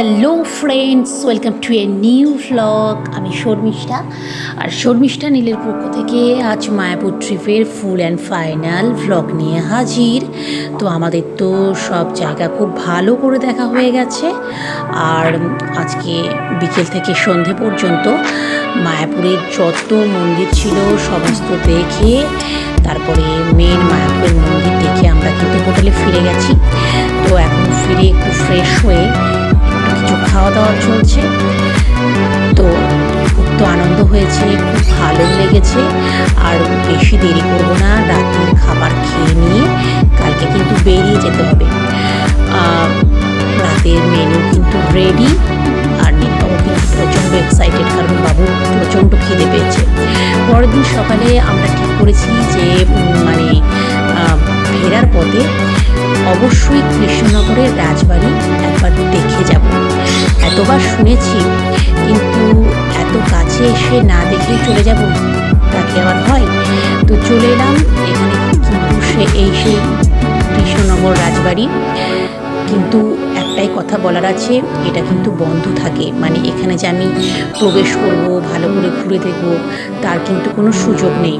Hello friends welcome to a new vlog আমি শর্মিষ্ঠা। আর শর্মিষ্ঠা নীলের পক্ষ থেকে আজ মায়াপুর ট্রিপের ফুল অ্যান্ড ফাইনাল ভ্লগ নিয়ে হাজির। তো আমাদের তো সব জায়গা খুব ভালো করে দেখা হয়ে গেছে। আর আজকে বিকেল থেকে সন্ধে পর্যন্ত মায়াপুরের যত মন্দির ছিল সমস্ত দেখে, তারপরে মেন মায়াপুরের মন্দির দেখে আমরা কিন্তু হোটেলে ফিরে গেছি। তো এখন ফিরে একটু ফ্রেশ হয়ে খাওয়া দাওয়া চলছে। তো খুব তো আনন্দ হয়েছে, খুব ভালো লেগেছে। আর বেশি দেরি করব না, রাতের খাবার খেয়ে নিয়ে কালকে কিন্তু বেরিয়ে যেতে হবে। রাতের মেনু কিন্তু রেডি আর নীলবাবু কিন্তু প্রচণ্ড এক্সাইটেড কারণ বাবু প্রচণ্ড খিদে পেয়েছে। পরের দিন সকালে আমরা ঠিক করেছি যে মানে ফেরার পথে অবশ্যই কৃষ্ণনগরের রাজবাড়ি একবার দেখে যাব। শুনেছি, কিন্তু এত কাছে এসে না দেখেই চলে যাব? তাকে আবার হয়? তো চলে এলাম এখানে কিন্তু সে এই সেই কৃষ্ণনগর রাজবাড়ি। কিন্তু একটাই কথা বলার আছে, এটা কিন্তু বন্ধ থাকে। মানে এখানে যে আমি প্রবেশ করব, ভালো করে ঘুরে দেখব, তার কিন্তু কোনো সুযোগ নেই।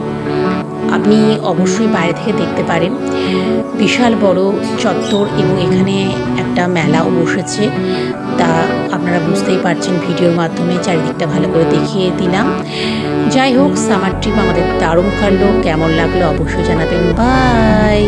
আপনি অবশ্যই বাইরে থেকে দেখতে পারেন। বিশাল, বড় চত্বর এবং এখানে একটা মেলাও বসেছে। তা আপনারা বুঝতেই পারছেন ভিডিওর মাধ্যমে চারিদিকটা ভালো করে দেখিয়ে দিলাম। যাই হোক সামার ট্রিপ আমাদের দারুণ কাটলো। কেমন লাগল অবশ্যই জানাবেন। বাই